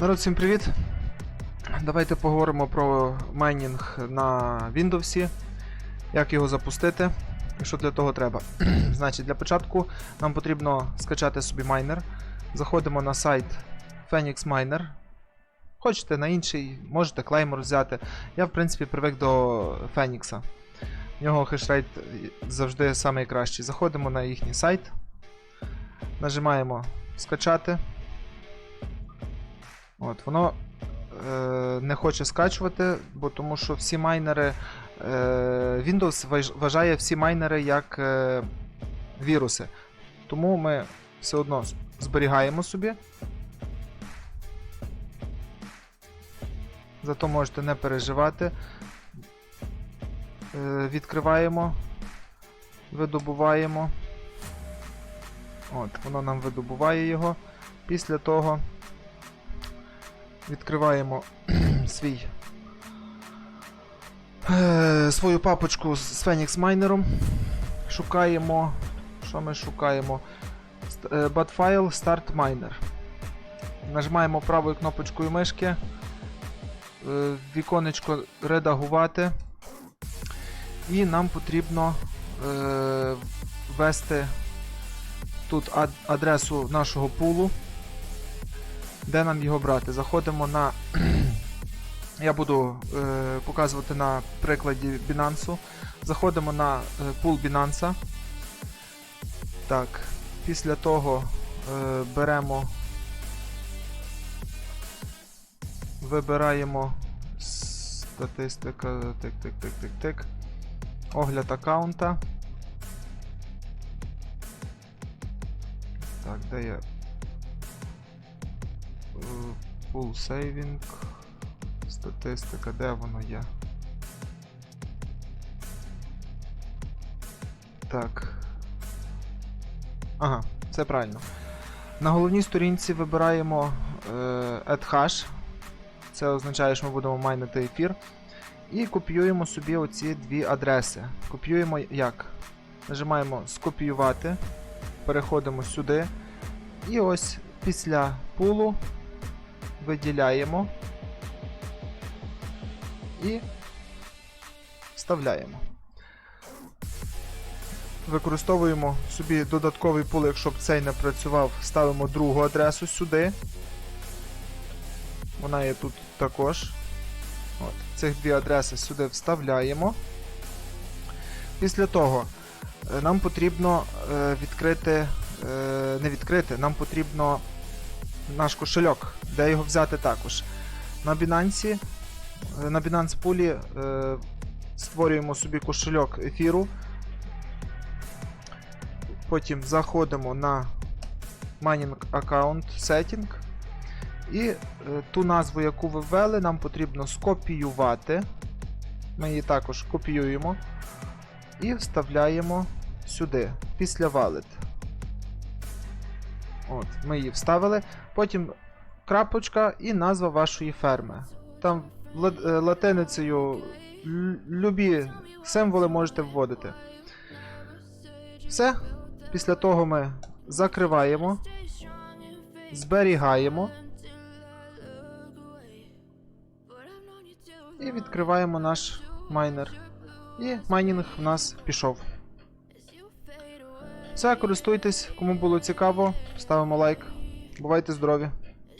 Народ, всім привіт! Давайте поговоримо про майнінг на Windows, як його запустити і що для того треба. Значить, для початку нам потрібно скачати собі майнер. Заходимо на сайт Phoenix Miner. Хочете на інший, можете Claymore взяти. Я, в принципі, привик до Phoenix. В нього хешрейт завжди найкращий. Заходимо на їхній сайт. Нажимаємо скачати. От, воно е, не хоче скачувати, бо тому що всі майнери. Е, Windows вважає всі майнери як е, віруси. Тому ми все одно зберігаємо собі. Зато можете не переживати. Е, відкриваємо, видобуваємо. От, воно нам видобуває його. Після того відкриваємо свій е, свою папочку з Phoenix Miner. Шукаємо. Що ми шукаємо? Е, Batfile Start Miner. Нажимаємо правою кнопочкою мишки. е, Віконечко редагувати. І нам потрібно ввести тут адресу нашого пулу. Де нам його брати? Заходимо на. Я буду е, показувати на прикладі Binance. Заходимо на е, пул Binance. Так, після того е, беремо. Вибираємо статистика. Тик, тик, тик, тик, тик. Огляд аккаунта. Так, де я? Full saving. Статистика, де воно є? Так. Ага, все правильно. На головній сторінці вибираємо е, add hash. Це означає, що ми будемо майнити ефір. І копіюємо собі оці дві адреси. Копіюємо як? Нажимаємо скопіювати. Переходимо сюди. І ось після пулу виділяємо і вставляємо. Використовуємо собі додатковий пул, якщо цей не працював, ставимо другу адресу сюди. Вона є тут також. От. Цих дві адреси сюди вставляємо. Після того е, нам потрібно е, відкрити, е, не відкрити, нам потрібно наш кошельок, де його взяти також. На Binance, на Binance Pool е, створюємо собі кошельок ефіру. Потім заходимо на Mining Account Setting. І е, ту назву, яку ви ввели, нам потрібно скопіювати. Ми її також копіюємо і вставляємо сюди, після Wallet. От, ми її вставили. Потім крапочка і назва вашої ферми. Там е, латиницею любі символи можете вводити. Все. Після того ми закриваємо, зберігаємо і відкриваємо наш майнер. І майнінг в нас пішов. Все, користуйтесь, кому було цікаво, ставимо лайк. Бувайте здорові!